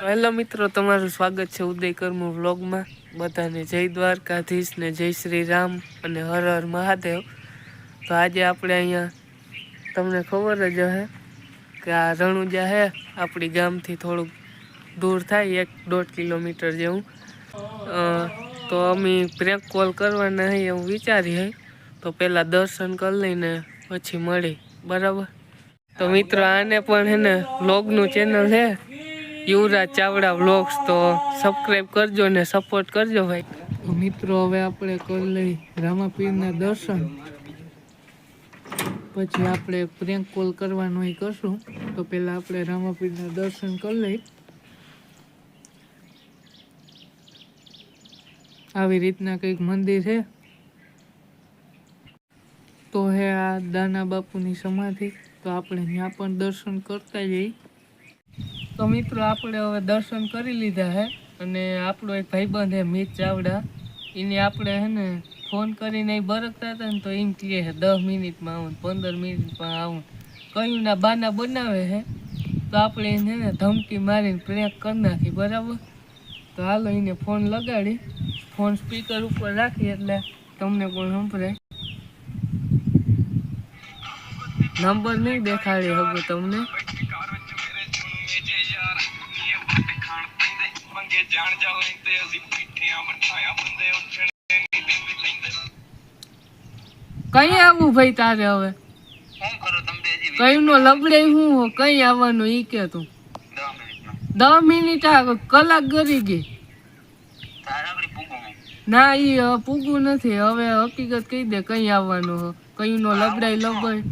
Hello મિત્રો, તમારું સ્વાગત છે ઉદય કર્મ વ્લોગમાં. બધાને જય દ્વારકાધીશ ને જય શ્રી રામ અને હર હર મહાદેવ. તો આજે આપણે અહીંયા, તમને ખબર જ હે કે આ રણુજા હે, આપણી ગામથી થોડુંક દૂર થાય, એક દોઢ કિલોમીટર જેવું. તો અમે પ્રેક કોલ કરવાના હે એવું વિચારીએ તો પહેલાં દર્શન કરી લઈને પછી મળી, બરાબર? તો મિત્રો, આને પણ હે ને, વ્લોગનું ચેનલ છે યુવરાજ ચાવડા બ્લોગ્સ તો સબસ્ક્રાઈબ કરજો ને સપોર્ટ કરજો ભાઈ. મિત્રો, હવે આપણે કરી લઈ રામાપીરના દર્શન. પછી આપણે પ્રેન્ક કોલ કરવાનો કરશું તો પહેલાં આપણે રામાપીરના દર્શન કરી લઈ. આવી રીતના કંઈક મંદિર છે. તો હે આ દાના બાપુની સમાધિ, તો આપણે ત્યાં પણ દર્શન કરતા જઈએ. તો મિત્રો આપણે હવે દર્શન કરી લીધા હે અને આપણો એક ભાઈબંધ હે મિત ચાવડા. એને આપણે હે ને ફોન કરીને એ બરકતા હતા ને તો એમ કહે છે દસ મિનિટમાં આવું પંદર મિનિટમાં આવું કયું ના બાના બનાવે છે તો આપણે એને ને ધમકી મારીને પ્રેક કરી નાખી, બરાબર? તો હાલો એને ફોન લગાડી. ફોન સ્પીકર ઉપર રાખી એટલે તમને પણ સંભળાય. નંબર નહીં દેખાડી હવે તમને. કઈ આવું ભાઈ તારે હવે? કઈ નો લબડે હું હો, કઈ આવવાનું ઈ કે તું? દસ મિનિટ આ કલાક ગરી ગઈ. ના, ઈ પૂગું નથી. હવે હકીકત કહી દે કઈ આવવાનું હો. કઈ નો લબડાઈ લબડ